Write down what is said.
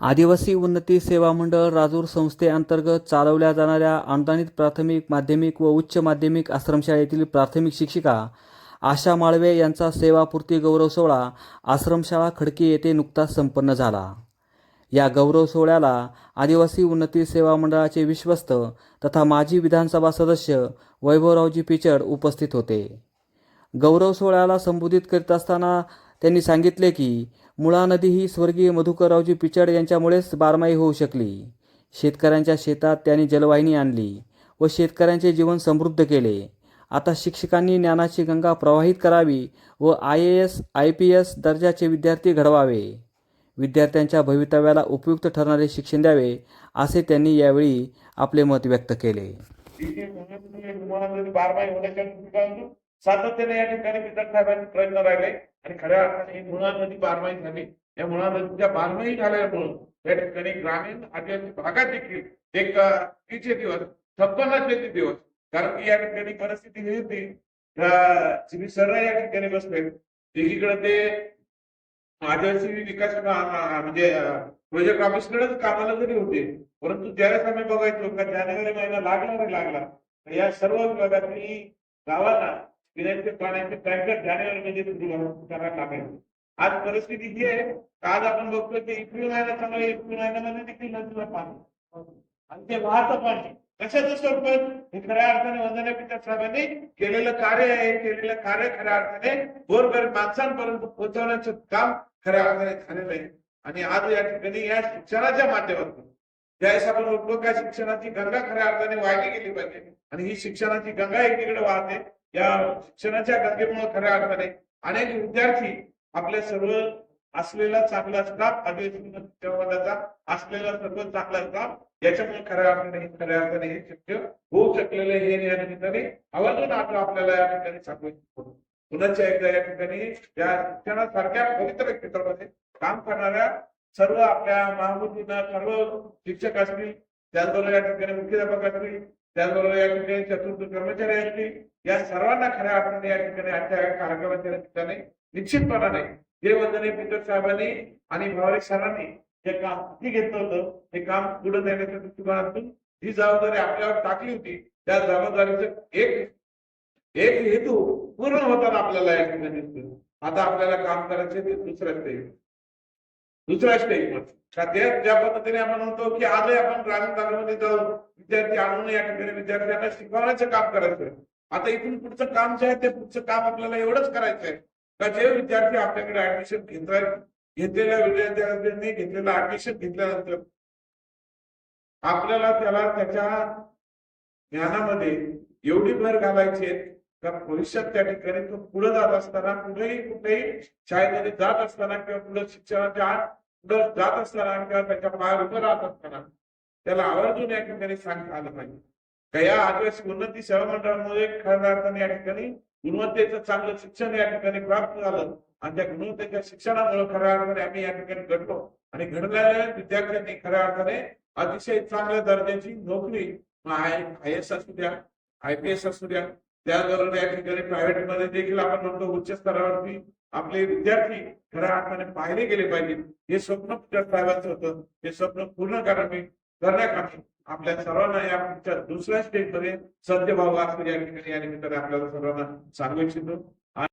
आदिवासी उन्नती सेवा मंडळ राजूर संस्थेअंतर्गत चालवल्या जाणाऱ्या अनुदानित प्राथमिक माध्यमिक व उच्च माध्यमिक आश्रमशाळेतील प्राथमिक शिक्षिका आशा माळवे यांचा सेवापूर्ती गौरव सोहळा आश्रमशाळा खडकी येथे नुकताच संपन्न झाला. या गौरव सोहळ्याला आदिवासी उन्नती सेवा मंडळाचे विश्वस्त तथा माजी विधानसभा सदस्य वैभवरावजी पिचड उपस्थित होते. गौरव सोहळ्याला संबोधित करीत असताना त्यांनी सांगितले की मुळा नदी ही स्वर्गीय मधुकररावजी पिचड यांच्यामुळेच बारमाही होऊ शकली. शेतकऱ्यांच्या शेतात त्यांनी जलवाहिनी आणली व शेतकऱ्यांचे जीवन समृद्ध केले. आता शिक्षकांनी ज्ञानाची गंगा प्रवाहित करावी व I A S I P S दर्जाचे विद्यार्थी घडवावे. विद्यार्थ्यांच्या भवितव्याला उपयुक्त ठरणारे शिक्षण द्यावे असे त्यांनी यावेळी आपले मत व्यक्त केले. सातत्याने या ठिकाणी प्रयत्न राहिले. आणि खऱ्या अर्थाने ही मुळा नदी बारमाही झाली. या मुळा नदीच्या बारमाही झाल्यामुळं या ठिकाणी ग्रामीण आदिवासी भागात देखील एक तिचे दिवस छप्पनाचे दिवस कारण की या ठिकाणी परिस्थिती ही होती. श्री सर या ठिकाणी बसले. एकीकडे ते आदिवासी विकास म्हणजे प्रोजेक्ट म्हणजे ऑफिसकडेच कामाला जरी होते. परंतु त्यावेळेस आम्ही बघायचो का जानेवारी महिना लागला रे लागला या सर्व विभागातील गावांना पिण्याचे पाण्याचे टँकर जानेवारी मध्ये करायला लागायचे आज परिस्थिती ही आहे आज आपण बघतो की एप्रिल महिना चांगला एप्रिल महिन्यामध्ये देखील नदीला पाणी आणि ते वाहतं पाणी. कशाचं स्वरूपात हे खऱ्या अर्थाने वंदना साहेबांनी केलेलं कार्य आहे केलेलं कार्य खऱ्या अर्थाने गोरगरीब माणसांपर्यंत पोहोचवण्याचं काम खऱ्या अर्थाने झालेलं आहे. आणि आज या ठिकाणी या शिक्षणाच्या माध्यमातून ज्यावेळेस आपण बघतो शिक्षणाची गंगा खऱ्या अर्थाने वाहिली गेली पाहिजे. आणि ही शिक्षणाची गंगा एकीकडे वाहते या शिक्षणाच्या गरजेमुळे खऱ्या अर्थाने अनेक विद्यार्थी आपल्या सर्व असलेला चांगला स्टाफ अधिवेशनाचा असलेला सर्व चांगला स्टाफ याच्यामुळे खऱ्या अर्थाने खऱ्या अर्थाने हे शक्य होऊ शकलेलं हे या निमित्ताने आवर्जून आता आपल्याला या ठिकाणी सांगू इच्छितो. पुन्हा एकदा या ठिकाणी या शिक्षणासारख्या पवित्र क्षेत्रामध्ये काम करणाऱ्या सर्व आपल्या महाबुद्धीना सर्व शिक्षक असतील त्याचबरोबर या ठिकाणी मुख्याध्यापक असतील त्याचबरोबर या ठिकाणी चतुर्थ कर्मचारी असतील या सर्वांना खऱ्या अर्थाने या ठिकाणी आजच्या कार्यक्रमाच्या ठिकाणी निश्चितपणाने जे वंदने पितर साहेबांनी आणि भावरिक सरांनी जे काम हाती घेतलं होतं हे काम पुढे नेण्याच्या दृष्टिकोनातून ही जबाबदारी आपल्यावर टाकली होती त्या जबाबदारीचं एक एक हेतू पूर्ण होताना आपल्याला या ठिकाणी दिसतो आता आपल्याला काम करायचे ते. दुसरा स्टेज दुसऱ्या सध्या ज्या पद्धतीने आपण म्हणतो की आजही आपण ग्रामीण भागामध्ये जाऊन विद्यार्थी आणून या ठिकाणी विद्यार्थ्यांना शिकवण्याचं काम करायचं आता इथून पुढचं काम जे आहे ते पुढचं काम आपल्याला एवढंच करायचं आहे का जे विद्यार्थी आपल्याकडे ऍडमिशन घेतलाय घेतलेल्या विद्यार्थ्यांनी घेतलेलं ऍडमिशन घेतल्यानंतर आपल्याला त्याला त्याच्या ज्ञानामध्ये एवढी भर घालायची आहे का भविष्यात त्या ठिकाणी तो पुढे जात असताना कुठेही कुठेही शाळेमध्ये जात असताना किंवा पुढे शिक्षणाच्या आत पुढे जात असताना किंवा त्याच्या पायावर उभं राहत असताना त्याला आवर्जून या ठिकाणी सांगता आलं पाहिजे. का या आदिवासी उन्नती सेवा मंडळामुळे खऱ्या अर्थाने या ठिकाणी गुणवत्तेचं चांगलं शिक्षण या ठिकाणी प्राप्त झालं आणि त्या गुणवत्तेच्या शिक्षणामुळे खऱ्या अर्थाने आम्ही या ठिकाणी घडलो. आणि घडलेल्या विद्यार्थ्यांनी खऱ्या अर्थाने अतिशय चांगल्या दर्जाची नोकरी आय आय एस असू द्या आय पी एस असू द्या त्याचबरोबर या ठिकाणी प्रायव्हेटमध्ये देखील आपण म्हणतो उच्च स्तरावरती आपले विद्यार्थी खऱ्या अर्थाने पाहिले गेले पाहिजेत. हे स्वप्न त्या साहेबांचं होतं. हे स्वप्न पूर्ण करावे करण्याकामी आपल्या सर्वांना या पुढच्या दुसऱ्या स्टेजमध्ये सध्य भाव असतो या ठिकाणी या निमित्ताने आपल्याला सर्वांना सांगू इच्छितो.